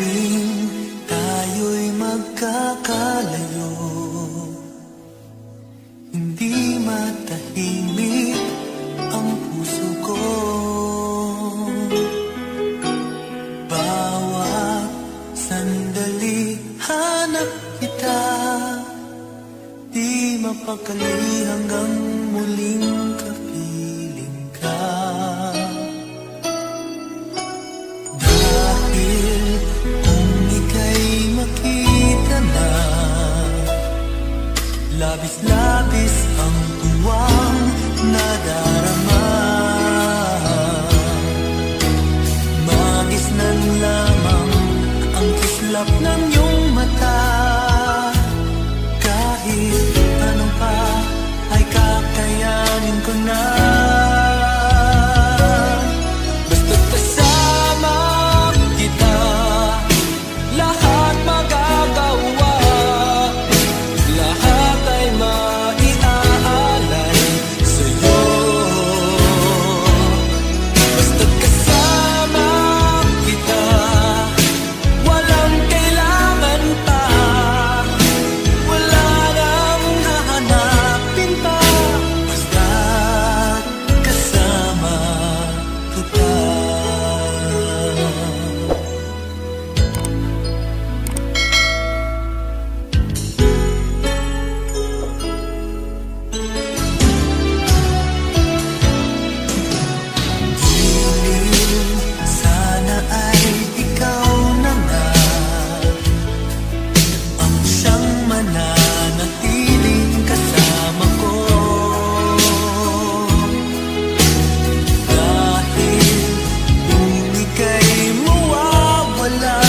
tuwing tayo'y magkakalayo. Hindi matahimik ang puso ko. Bawat sandali hanap kita. Di mapakali hanggang muling ka Labis-labis ang tuwang nadarama. Magis na lamang ang kislap ng iyong mata. Kahit anong pa ay kakayanin ko na. nananatiling kasama ko. Dahil kung ika'y mawawala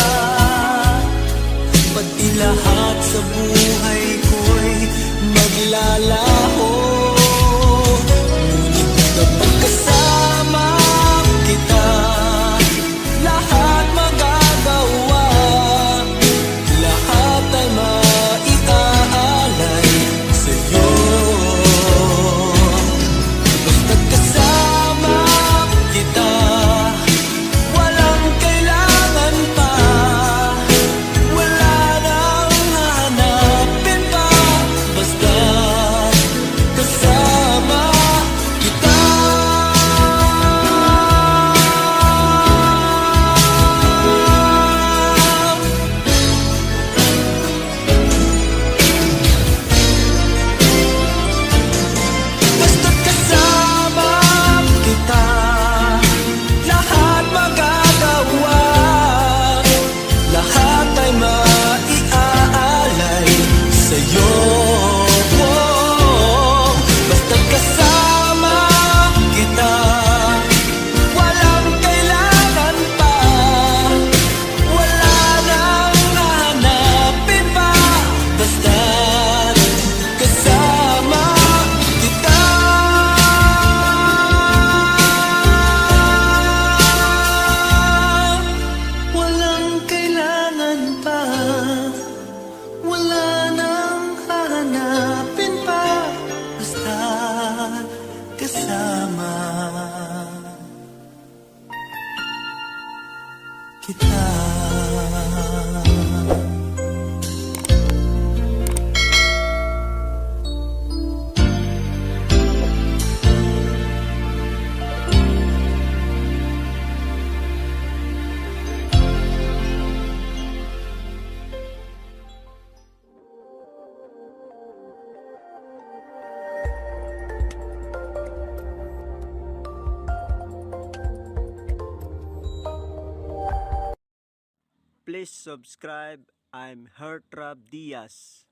Pati lahat sa buhay ko'y maglalaro kita Please subscribe. I'm Hertrab Diaz.